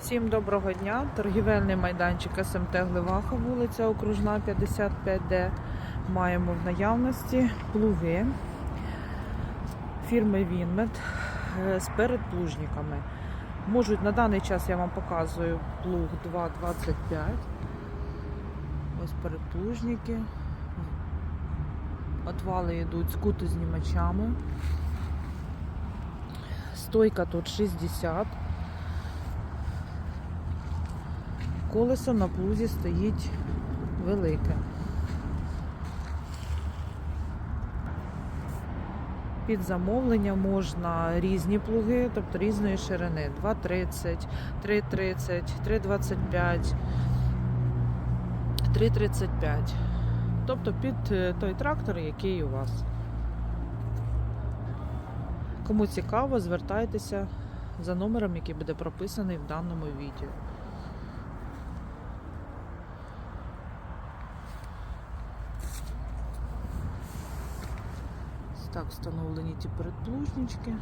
Всім доброго дня. Торгівельний майданчик СМТ Гливаха, вулиця Окружна, 55D. Маємо в наявності плуги фірми Вінмет е, з передплужниками. Можуть на даний час я вам показую плуг 2,25. Ось передплужники. Отвали йдуть з кутознімачами. Стойка тут 60. Колесо на плузі стоїть велике. Під замовлення можна різні плуги, тобто різної ширини. 2,30, 3,30, 3,25, 3,35. Тобто під е, той трактор, який у вас. Кому цікаво, звертайтеся за номером, який буде прописаний в даному відео. Ось Так, встановлені ті передплужнички.